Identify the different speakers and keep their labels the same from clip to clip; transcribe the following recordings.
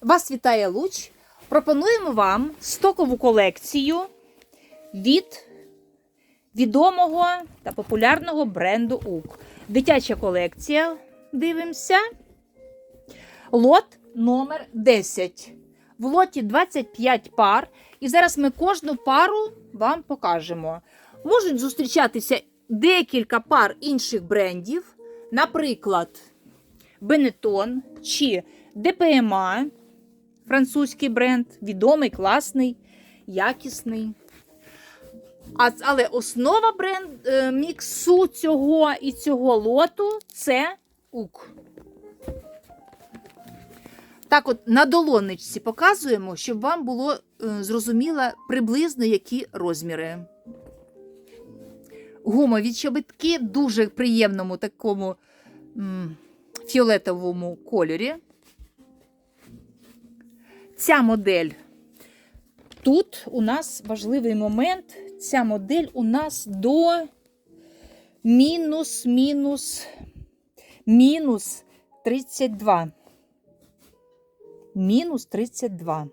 Speaker 1: Вас вітає Луч. Пропонуємо вам стокову колекцію від відомого та популярного бренду УК. Дитяча колекція. Дивимося. Лот номер 10. В лоті 25 пар. І зараз ми кожну пару вам покажемо. Можуть зустрічатися декілька пар інших брендів, наприклад, Benetton чи ДПМА, французький бренд, відомий, класний, якісний. А, але основа бренд е, міксу цього і цього лоту це УК. Так, от на долонечці показуємо, щоб вам було е, зрозуміло приблизно які розміри. Гумові чобітки дуже приємному такому м, фіолетовому кольорі. Ця модель. Тут у нас важливий момент. Ця модель у нас до мінус, мінус, мінус 32. Мінус 32.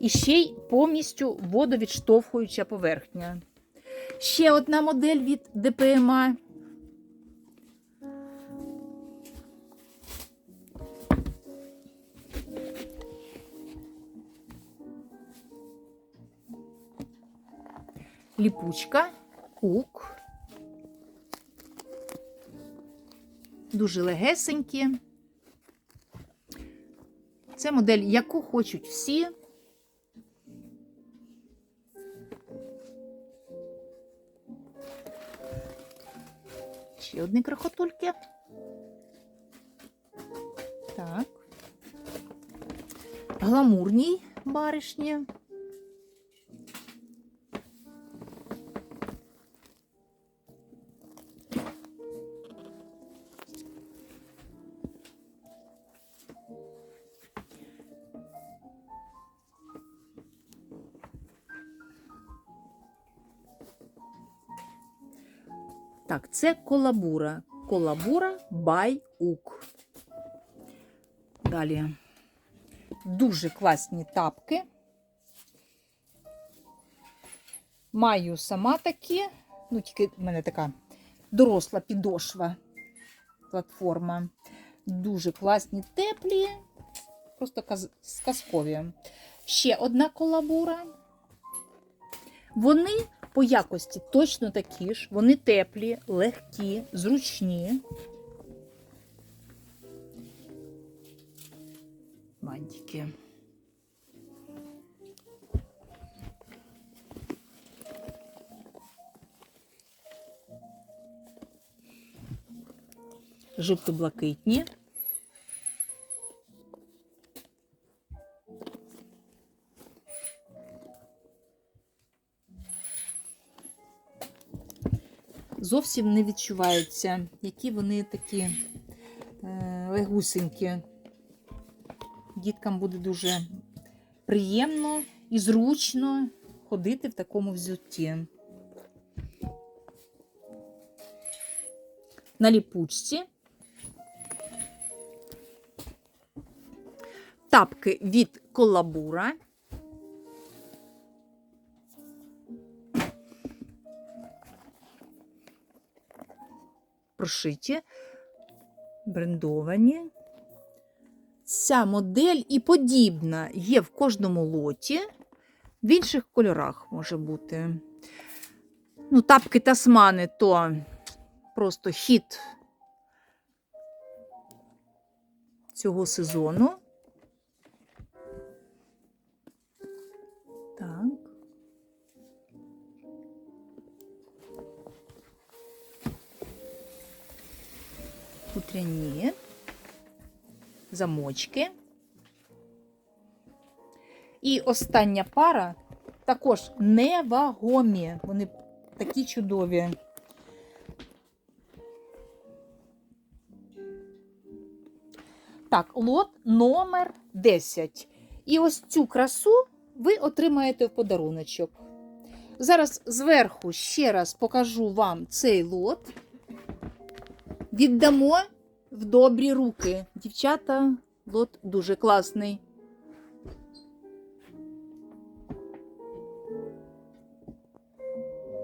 Speaker 1: І ще й повністю водовідштовхуюча поверхня. Ще одна модель від ДПМА. Ліпучка, кук. Дуже легесенькі. Це модель, яку хочуть всі. Ще одні крохотульки. Так. Гламурній баришні. Так, це колабура. Колабура байук. Далі дуже класні тапки. Маю сама такі, ну, тільки в мене така доросла підошва платформа. Дуже класні, теплі, просто каз- сказкові. Ще одна колабура. Вони по якості точно такі ж, вони теплі, легкі, зручні. Бантики. Жовто-блакитні. Зовсім не відчуваються, які вони такі е, легусенькі. Діткам буде дуже приємно і зручно ходити в такому взутті. На ліпучці. Тапки від колабура. Прошиті, брендовані. Ця модель і подібна є в кожному лоті, в інших кольорах може бути. Ну, тапки тасмани то просто хіт цього сезону. Хутряні замочки. І остання пара також невагомі. Вони такі чудові. Так, лот номер 10. І ось цю красу ви отримаєте в подаруночок. Зараз зверху ще раз покажу вам цей лот. Віддамо в добрі руки. Дівчата, лот дуже класний.